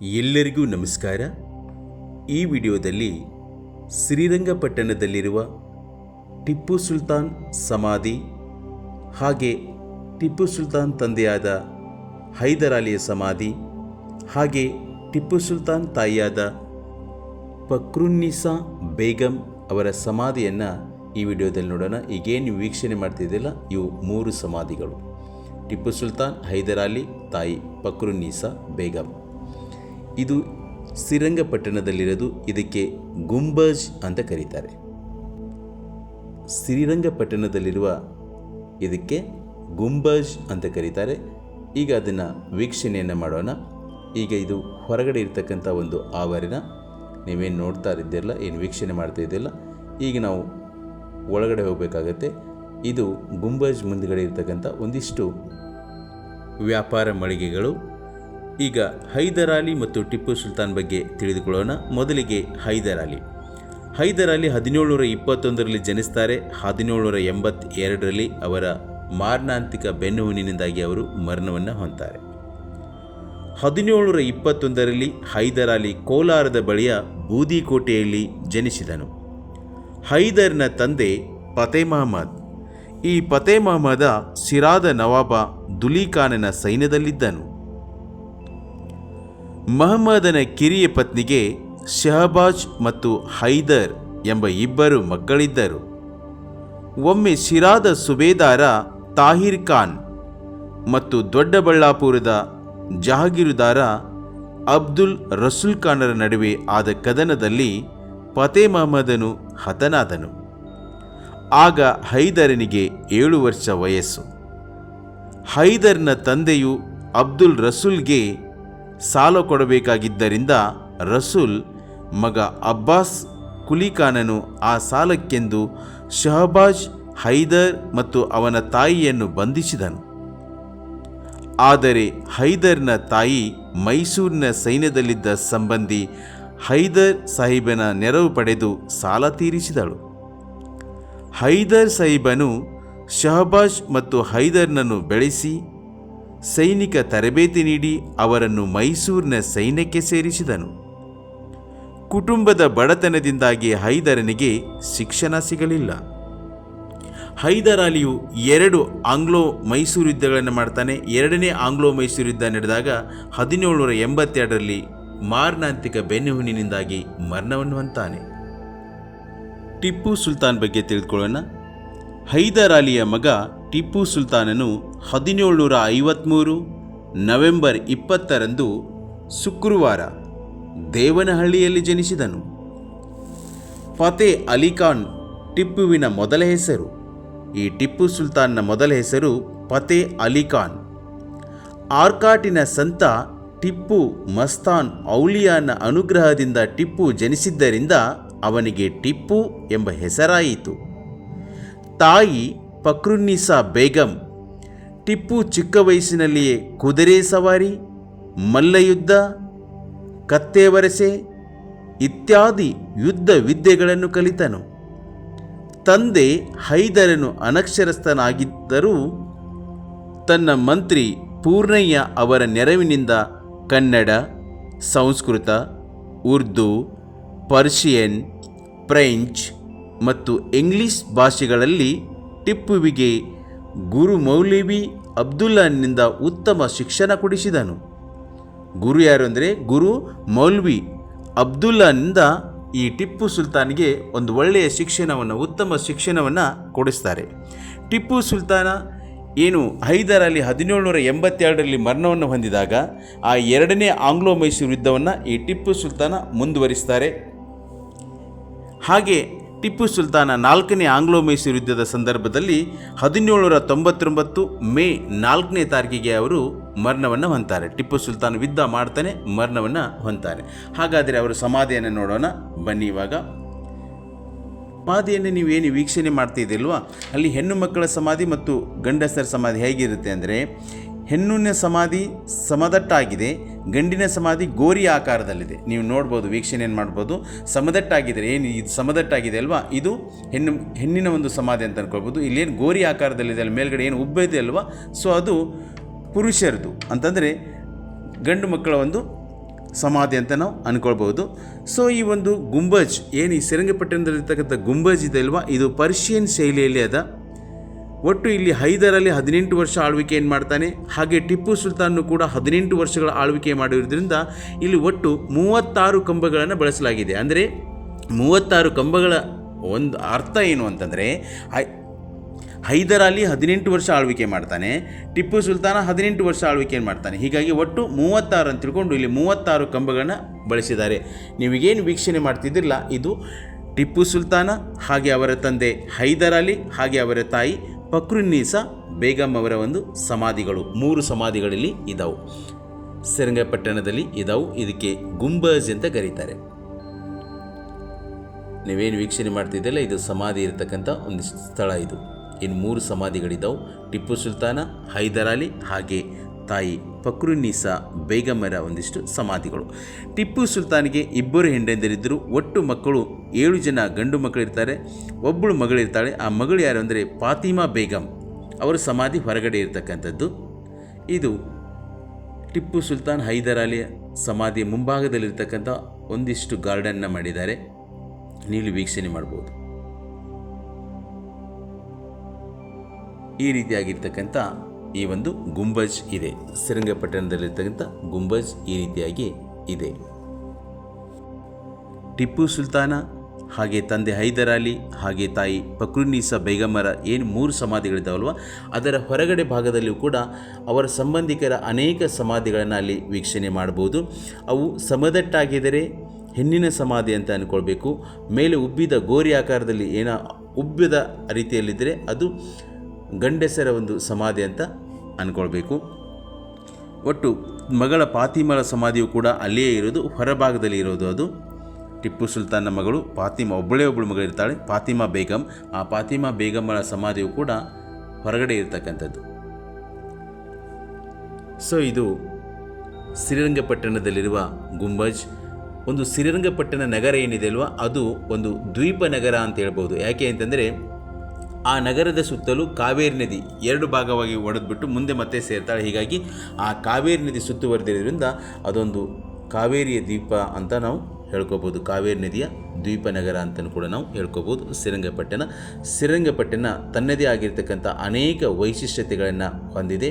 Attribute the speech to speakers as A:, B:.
A: ಎಲ್ಲರಿಗೂ ನಮಸ್ಕಾರ. ಈ ವಿಡಿಯೋದಲ್ಲಿ ಶ್ರೀರಂಗಪಟ್ಟಣದಲ್ಲಿರುವ ಟಿಪ್ಪು ಸುಲ್ತಾನ್ ಸಮಾಧಿ ಹಾಗೆ ಟಿಪ್ಪು ಸುಲ್ತಾನ್ ತಂದೆಯಾದ ಹೈದರಾಲಿಯ ಸಮಾಧಿ ಹಾಗೆ ಟಿಪ್ಪು ಸುಲ್ತಾನ್ ತಾಯಿಯಾದ ಪಕ್ರುನ್ನಿಸಾ ಬೇಗಂ ಅವರ ಸಮಾಧಿಯನ್ನು ಈ ವಿಡಿಯೋದಲ್ಲಿ ನೋಡೋಣ. ಈಗೇನು ವೀಕ್ಷಣೆ ಮಾಡ್ತಿದ್ದಿಲ್ಲ ಇವು ಮೂರು ಸಮಾಧಿಗಳು. ಟಿಪ್ಪು ಸುಲ್ತಾನ್ ಹೈದರಾಲಿ ತಾಯಿ ಪಕ್ರುನ್ನಿಸಾ ಬೇಗಂ. ಇದು ಶ್ರೀರಂಗಪಟ್ಟಣದಲ್ಲಿರೋದು ಇದಕ್ಕೆ ಗುಂಬಜ್ ಅಂತ ಕರೀತಾರೆ. ಶ್ರೀರಂಗಪಟ್ಟಣದಲ್ಲಿರುವ ಇದಕ್ಕೆ ಗುಂಬಜ್ ಅಂತ ಕರೀತಾರೆ. ಈಗ ಅದನ್ನು ವೀಕ್ಷಣೆಯನ್ನು ಮಾಡೋಣ. ಈಗ ಇದು ಹೊರಗಡೆ ಇರ್ತಕ್ಕಂಥ ಒಂದು ಆವರಣ. ನೀವೇನು ನೋಡ್ತಾ ಇದ್ದಿರಲ್ಲ, ಏನು ವೀಕ್ಷಣೆ ಮಾಡ್ತಾ ಇದ್ದಿಲ್ಲ ಈಗ ನಾವು ಒಳಗಡೆ ಹೋಗಬೇಕಾಗತ್ತೆ. ಇದು ಗುಂಬಜ್ ಮುಂದುಗಡೆ ಇರ್ತಕ್ಕಂಥ ಒಂದಿಷ್ಟು ವ್ಯಾಪಾರ ಮಳಿಗೆಗಳು. ಈಗ ಹೈದರ್ ಅಲಿ ಮತ್ತು ಟಿಪ್ಪು ಸುಲ್ತಾನ್ ಬಗ್ಗೆ ತಿಳಿದುಕೊಳ್ಳೋಣ. ಮೊದಲಿಗೆ ಹೈದರ್ ಅಲಿ. ಹೈದರ್ ಅಲಿ ಹದಿನೇಳುನೂರ ಇಪ್ಪತ್ತೊಂದರಲ್ಲಿ ಜನಿಸ್ತಾರೆ. ಹದಿನೇಳುನೂರ ಎಂಬತ್ತೆರಡರಲ್ಲಿ ಅವರ ಮಾರಣಾಂತಿಕ ಬೆನ್ನುಹುನಿನಿಂದಾಗಿ ಅವರು ಮರಣವನ್ನು ಹೊಂತಾರೆ ಹದಿನೇಳುನೂರ ಇಪ್ಪತ್ತೊಂದರಲ್ಲಿ ಹೈದರ್ ಅಲಿ ಕೋಲಾರದ ಬಳಿಯ ಬೂದಿಕೋಟೆಯಲ್ಲಿ ಜನಿಸಿದನು. ಹೈದರ್ನ ತಂದೆ ಫತೇ ಮಹಮ್ಮದ್ ಈ ಫತೇ ಮಹಮ್ಮದ ಸಿರಾದ ನವಾಬ ದುಲಿಖಾನನ ಸೈನ್ಯದಲ್ಲಿದ್ದನು. ಮಹಮ್ಮದನ ಕಿರಿಯ ಪತ್ನಿಗೆ ಶಹಬಾಜ್ ಮತ್ತು ಹೈದರ್ ಎಂಬ ಇಬ್ಬರು ಮಕ್ಕಳಿದ್ದರು. ಒಮ್ಮೆ ಶಿರಾದ ಸುಬೇದಾರ ತಾಹಿರ್ ಖಾನ್ ಮತ್ತು ದೊಡ್ಡಬಳ್ಳಾಪುರದ ಜಹಾಗೀರುದಾರ ಅಬ್ದುಲ್ ರಸುಲ್ ಖಾನರ ನಡುವೆ ಆದ ಕದನದಲ್ಲಿ ಫತೇ ಮಹಮ್ಮದನು ಹತನಾದನು. ಆಗ ಹೈದರನಿಗೆ ಏಳು ವರ್ಷ ವಯಸ್ಸು. ಹೈದರ್ನ ತಂದೆಯು ಅಬ್ದುಲ್ ರಸೂಲ್ಗೆ ಸಾಲ ಕೊಡಬೇಕಾಗಿದ್ದರಿಂದ ರಸೂಲ್ ಮಗ ಅಬ್ಬಾಸ್ ಕುಲಿಖಾನನು ಆ ಸಾಲಕ್ಕೆಂದು ಶಹಬಾಜ್, ಹೈದರ್ ಮತ್ತು ಅವನ ತಾಯಿಯನ್ನು ಬಂಧಿಸಿದನು. ಆದರೆ ಹೈದರ್ನ ತಾಯಿ ಮೈಸೂರಿನ ಸೈನ್ಯದಲ್ಲಿದ್ದ ಸಂಬಂಧಿ ಹೈದರ್ ಸಾಹಿಬನ ನೆರವು ಪಡೆದು ಸಾಲ ತೀರಿಸಿದಳು. ಹೈದರ್ ಸಾಹಿಬನು ಶಹಬಾಜ್ ಮತ್ತು ಹೈದರ್ನನ್ನು ಬೆಳೆಸಿ ಸೈನಿಕ ತರಬೇತಿ ನೀಡಿ ಅವರನ್ನು ಮೈಸೂರಿನ ಸೈನ್ಯಕ್ಕೆ ಸೇರಿಸಿದನು. ಕುಟುಂಬದ ಬಡತನದಿಂದಾಗಿ ಹೈದರನಿಗೆ ಶಿಕ್ಷಣ ಸಿಗಲಿಲ್ಲ. ಹೈದರಾಲಿಯು ಎರಡು ಆಂಗ್ಲೋ ಮೈಸೂರು ಯುದ್ಧಗಳನ್ನು ಮಾಡ್ತಾನೆ. ಎರಡನೇ ಆಂಗ್ಲೋ ಮೈಸೂರು ಯುದ್ಧ ನಡೆದಾಗ ಹದಿನೇಳುನೂರ ಎಂಬತ್ತೆರಡರಲ್ಲಿ ಮಾರಣಾಂತಿಕ ಬೆನ್ನುಹುನಿನಿಂದಾಗಿ ಮರಣವನ್ನು ಹೊಂತಾನೆ ಟಿಪ್ಪು ಸುಲ್ತಾನ್ ಬಗ್ಗೆ ತಿಳಿದುಕೊಳ್ಳೋಣ. ಹೈದರಾಲಿಯ ಮಗ ಟಿಪ್ಪು ಸುಲ್ತಾನನು ಹದಿನೇಳುನೂರ ಐವತ್ತ್ಮೂರು ನವೆಂಬರ್ ಇಪ್ಪತ್ತರಂದು ಶುಕ್ರವಾರ ದೇವನಹಳ್ಳಿಯಲ್ಲಿ ಜನಿಸಿದನು. ಫತೆ ಅಲಿಖಾನ್ ಟಿಪ್ಪುವಿನ ಮೊದಲ ಹೆಸರು. ಈ ಟಿಪ್ಪು ಸುಲ್ತಾನ್ನ ಮೊದಲ ಹೆಸರು ಫತೆ ಅಲಿಖಾನ್ ಆರ್ಕಾಟಿನ ಸಂತ ಟಿಪ್ಪು ಮಸ್ತಾನ್ ಔಲಿಯಾನ ಅನುಗ್ರಹದಿಂದ ಟಿಪ್ಪು ಜನಿಸಿದ್ದರಿಂದ ಅವನಿಗೆ ಟಿಪ್ಪು ಎಂಬ ಹೆಸರಾಯಿತು. ತಾಯಿ ಫಕ್ರುನ್ನಿಸಾ ಬೇಗಂ ಟಿಪ್ಪು ಚಿಕ್ಕ ವಯಸ್ಸಿನಲ್ಲಿಯೇ ಕುದುರೆ ಸವಾರಿ ಮಲ್ಲಯುದ್ಧ ಕತ್ತೇವರಸೆ ಇತ್ಯಾದಿ ಯುದ್ಧ ವಿದ್ಯೆಗಳನ್ನು ಕಲಿತನು. ತಂದೆ ಹೈದರನು ಅನಕ್ಷರಸ್ಥನಾಗಿದ್ದರೂ ತನ್ನ ಮಂತ್ರಿ ಪೂರ್ಣಯ್ಯ ಅವರ ನೆರವಿನಿಂದ ಕನ್ನಡ, ಸಂಸ್ಕೃತ, ಉರ್ದು, ಪರ್ಷಿಯನ್, ಫ್ರೆಂಚ್ ಮತ್ತು ಇಂಗ್ಲಿಷ್ ಭಾಷೆಗಳಲ್ಲಿ ಟಿಪ್ಪುವಿಗೆ ಗುರು ಮೌಲಿಬಿ ಅಬ್ದುಲ್ಲಾನಿಂದ ಉತ್ತಮ ಶಿಕ್ಷಣ ಕೊಡಿಸಿದನು. ಗುರು ಯಾರು ಅಂದರೆ? ಗುರು ಮೌಲ್ವಿ ಅಬ್ದುಲ್ಲಾನಿಂದ ಈ ಟಿಪ್ಪು ಸುಲ್ತಾನ್ಗೆ ಒಂದು ಒಳ್ಳೆಯ ಶಿಕ್ಷಣವನ್ನು, ಉತ್ತಮ ಶಿಕ್ಷಣವನ್ನು ಕೊಡಿಸ್ತಾರೆ. ಟಿಪ್ಪು ಸುಲ್ತಾನ ಏನು ಹೈದರಲ್ಲಿ ಹದಿನೇಳು ಹದಿನೇಳುನೂರ ಎಂಬತ್ತೆರಡರಲ್ಲಿ ಮರಣವನ್ನು ಹೊಂದಿದಾಗ, ಆ ಎರಡನೇ ಆಂಗ್ಲೋ ಮೈಸೂರು ಯುದ್ಧವನ್ನು ಈ ಟಿಪ್ಪು ಸುಲ್ತಾನ ಮುಂದುವರಿಸ್ತಾರೆ. ಹಾಗೆ ಟಿಪ್ಪು ಸುಲ್ತಾನ ನಾಲ್ಕನೇ ಆಂಗ್ಲೋ ಮೈಸೂರು ಯುದ್ಧದ ಸಂದರ್ಭದಲ್ಲಿ ಹದಿನೇಳುನೂರ ತೊಂಬತ್ತೊಂಬತ್ತು ಮೇ ನಾಲ್ಕನೇ ತಾರೀಕಿಗೆ ಅವರು ಮರಣವನ್ನು ಹೊಂತಾರೆ ಟಿಪ್ಪು ಸುಲ್ತಾನ್ ಯುದ್ಧ ಮಾಡ್ತಾನೆ, ಮರಣವನ್ನು ಹೊಂತಾರೆ ಹಾಗಾದರೆ ಅವರು ಸಮಾಧಿಯನ್ನು ನೋಡೋಣ. ಬನ್ನಿ ಇವಾಗ. ಸಮಾಧಿಯನ್ನು ನೀವೇನು ವೀಕ್ಷಣೆ ಮಾಡ್ತಿದ್ದಿಲ್ವಾ ಅಲ್ಲಿ ಹೆಣ್ಣು ಮಕ್ಕಳ ಸಮಾಧಿ ಮತ್ತು ಗಂಡಸರ ಸಮಾಧಿ ಹೇಗಿರುತ್ತೆ ಅಂದರೆ ಹೆಣ್ಣಿನ ಸಮಾಧಿ ಸಮದಟ್ಟಾಗಿದೆ, ಗಂಡಿನ ಸಮಾಧಿ ಗೋರಿ ಆಕಾರದಲ್ಲಿದೆ. ನೀವು ನೋಡ್ಬೋದು, ವೀಕ್ಷಣೆ ಏನು ಮಾಡ್ಬೋದು? ಸಮದಟ್ಟಾಗಿದೆ ಏನು ಇದು ಸಮದಟ್ಟಾಗಿದೆ ಅಲ್ವಾ? ಇದು ಹೆಣ್ಣು, ಹೆಣ್ಣಿನ ಒಂದು ಸಮಾಧಿ ಅಂತ ಅನ್ಕೊಳ್ಬೋದು. ಇಲ್ಲೇನು ಗೋರಿ ಆಕಾರದಲ್ಲಿದೆ ಅಲ್ಲಿ, ಮೇಲ್ಗಡೆ ಏನು ಉಬ್ಬ ಇದೆ ಅಲ್ವಾ? ಸೊ ಅದು ಪುರುಷರದು. ಅಂತಂದರೆ ಗಂಡು ಮಕ್ಕಳ ಒಂದು ಸಮಾಧಿ ಅಂತ ನಾವು ಅಂದ್ಕೊಳ್ಬೋದು ಸೊ ಈ ಒಂದು ಗುಂಬಜ್, ಏನು ಈ ಶ್ರೀರಂಗಪಟ್ಟಣದಲ್ಲಿರ್ತಕ್ಕಂಥ ಗುಂಬಜ್ ಇದೆ ಅಲ್ವಾ? ಇದು ಪರ್ಷಿಯನ್ ಶೈಲಿಯಲ್ಲಿ ಅದ. ಒಟ್ಟು ಇಲ್ಲಿ ಹೈದರಲ್ಲಿ ಹದಿನೆಂಟು ವರ್ಷ ಆಳ್ವಿಕೆ ಏನು ಮಾಡ್ತಾನೆ? ಹಾಗೆ ಟಿಪ್ಪು ಸುಲ್ತಾನ್ನು ಕೂಡ ಹದಿನೆಂಟು ವರ್ಷಗಳ ಆಳ್ವಿಕೆ ಮಾಡಿರೋದ್ರಿಂದ ಇಲ್ಲಿ ಒಟ್ಟು ಮೂವತ್ತಾರು ಕಂಬಗಳನ್ನು ಬಳಸಲಾಗಿದೆ. ಅಂದರೆ ಮೂವತ್ತಾರು ಕಂಬಗಳ ಒಂದು ಅರ್ಥ ಏನು ಅಂತಂದರೆ ಹೈದರಾಲಿ ಹದಿನೆಂಟು ವರ್ಷ ಆಳ್ವಿಕೆ ಮಾಡ್ತಾನೆ, ಟಿಪ್ಪು ಸುಲ್ತಾನ ಹದಿನೆಂಟು ವರ್ಷ ಆಳ್ವಿಕೆ ಮಾಡ್ತಾನೆ? ಹೀಗಾಗಿ ಒಟ್ಟು ಮೂವತ್ತಾರು ಅಂತ ತಿಳ್ಕೊಂಡು ಇಲ್ಲಿ ಮೂವತ್ತಾರು ಕಂಬಗಳನ್ನು ಬಳಸಿದ್ದಾರೆ. ನೀವೀಗೇನು ವೀಕ್ಷಣೆ ಮಾಡ್ತಿದ್ದಿರಲ್ಲ, ಇದು ಟಿಪ್ಪು ಸುಲ್ತಾನ, ಹಾಗೆ ಅವರ ತಂದೆ ಹೈದರಾಲಿ ಹಾಗೆ ಅವರ ತಾಯಿ ಫಕ್ರುನ್ನೀಸಾ ಬೇಗಂ ಅವರ ಒಂದು ಸಮಾಧಿಗಳು. ಮೂರು ಸಮಾಧಿಗಳಲ್ಲಿ ಇದಾವು. ಶ್ರೀರಂಗಪಟ್ಟಣದಲ್ಲಿ ಇದಾವು. ಇದಕ್ಕೆ ಗುಂಬಜ್ ಅಂತ ಕರೀತಾರೆ. ನೀವೇನು ವೀಕ್ಷಣೆ ಮಾಡ್ತಿದ್ದಲ್ಲ ಇದು ಸಮಾಧಿ ಇರತಕ್ಕಂಥ ಒಂದು ಸ್ಥಳ ಇದು. ಇನ್ನು ಮೂರು ಸಮಾಧಿಗಳಿದ್ದಾವೆ ಟಿಪ್ಪು ಸುಲ್ತಾನ ಹೈದರಾಲಿ ಹಾಗೆ ತಾಯಿ ಫಕ್ರುನ್ನೀಸಾ ಬೇಗಮರ ಒಂದಿಷ್ಟು ಸಮಾಧಿಗಳು. ಟಿಪ್ಪು ಸುಲ್ತಾನಿಗೆ ಇಬ್ಬರು ಹೆಂಡಂದಿರಿದ್ದರು ಒಟ್ಟು ಮಕ್ಕಳು ಏಳು ಜನ ಗಂಡು ಮಕ್ಕಳಿರ್ತಾರೆ, ಒಬ್ಬಳು ಮಗಳಿರ್ತಾಳೆ. ಆ ಮಗಳು ಯಾರು ಅಂದರೆ ಫಾತಿಮಾ ಬೇಗಂ. ಅವರ ಸಮಾಧಿ ಹೊರಗಡೆ ಇರತಕ್ಕಂಥದ್ದು. ಇದು ಟಿಪ್ಪು ಸುಲ್ತಾನ್ ಹೈದರಾಲಿಯ ಸಮಾಧಿಯ ಮುಂಭಾಗದಲ್ಲಿರ್ತಕ್ಕಂಥ ಒಂದಿಷ್ಟು ಗಾರ್ಡನ್ನ ಮಾಡಿದ್ದಾರೆ. ನೀವು ವೀಕ್ಷಣೆ ಮಾಡ್ಬೋದು. ಈ ರೀತಿಯಾಗಿರ್ತಕ್ಕಂಥ ಈ ಒಂದು ಗುಂಬಜ್ ಇದೆ. ಶ್ರೀರಂಗಪಟ್ಟಣದಲ್ಲಿರ್ತಕ್ಕಂಥ ಗುಂಬಜ್ ಈ ರೀತಿಯಾಗಿ ಇದೆ. ಟಿಪ್ಪು ಸುಲ್ತಾನ, ಹಾಗೆ ತಂದೆ ಹೈದರಾಲಿ ಹಾಗೆ ತಾಯಿ ಪಕ್ರುನೀಸಾ ಬೇಗಮರ ಏನು ಮೂರು ಸಮಾಧಿಗಳಿದ್ದಾವಲ್ವ? ಅದರ ಹೊರಗಡೆ ಭಾಗದಲ್ಲಿಯೂ ಕೂಡ ಅವರ ಸಂಬಂಧಿಕರ ಅನೇಕ ಸಮಾಧಿಗಳನ್ನು ಅಲ್ಲಿ ವೀಕ್ಷಣೆ ಮಾಡಬಹುದು. ಅವು ಸಮದಟ್ಟಾಗಿದ್ದರೆ ಹೆಣ್ಣಿನ ಸಮಾಧಿ ಅಂತ ಅಂದ್ಕೊಳ್ಬೇಕು ಮೇಲೆ ಉಬ್ಬಿದ ಗೋರಿ ಆಕಾರದಲ್ಲಿ ಏನ ಉಬ್ಬಿದ ರೀತಿಯಲ್ಲಿದ್ದರೆ ಅದು ಗಂಡಸರ ಒಂದು ಸಮಾಧಿ ಅಂತ ಅಂದ್ಕೊಳ್ಬೇಕು ಒಟ್ಟು ಮಗಳ ಪಾತಿಮಳ ಸಮಾಧಿಯು ಕೂಡ ಅಲ್ಲಿಯೇ ಇರೋದು, ಹೊರಭಾಗದಲ್ಲಿ ಇರೋದು ಅದು. ಟಿಪ್ಪು ಸುಲ್ತಾನ್ನ ಮಗಳು ಫಾತಿಮಾ ಒಬ್ಬಳೇ ಒಬ್ಬಳು ಮಗಳು ಇರ್ತಾಳೆ ಫಾತಿಮಾ ಬೇಗಂ. ಆ ಫಾತಿಮಾ ಬೇಗಮ್ಮಳ ಸಮಾಧಿಯು ಕೂಡ ಹೊರಗಡೆ ಇರತಕ್ಕಂಥದ್ದು. ಸೊ ಇದು ಶ್ರೀರಂಗಪಟ್ಟಣದಲ್ಲಿರುವ ಗುಂಬಜ್. ಒಂದು ಶ್ರೀರಂಗಪಟ್ಟಣ ನಗರ ಏನಿದೆ ಅಲ್ವಾ? ಅದು ಒಂದು ದ್ವೀಪ ನಗರ ಅಂತ ಹೇಳ್ಬೋದು. ಯಾಕೆ ಅಂತಂದರೆ ಆ ನಗರದ ಸುತ್ತಲೂ ಕಾವೇರಿ ನದಿ ಎರಡು ಭಾಗವಾಗಿ ಒಡೆದ್ಬಿಟ್ಟು ಮುಂದೆ ಮತ್ತೆ ಸೇರ್ತಾಳೆ. ಹೀಗಾಗಿ ಆ ಕಾವೇರಿ ನದಿ ಸುತ್ತುವರೆದಿರೋದ್ರಿಂದ ಅದೊಂದು ಕಾವೇರಿಯ ದ್ವೀಪ ಅಂತ ನಾವು ಹೇಳ್ಕೋಬೋದು. ಕಾವೇರಿ ನದಿಯ ದ್ವೀಪ ನಗರ ಅಂತಲೂ ಕೂಡ ನಾವು ಹೇಳ್ಕೋಬೋದು. ಶ್ರೀರಂಗಪಟ್ಟಣ ಶ್ರೀರಂಗಪಟ್ಟಣ ತನ್ನದೇ ಆಗಿರ್ತಕ್ಕಂಥ ಅನೇಕ ವೈಶಿಷ್ಟ್ಯತೆಗಳನ್ನು ಹೊಂದಿದೆ.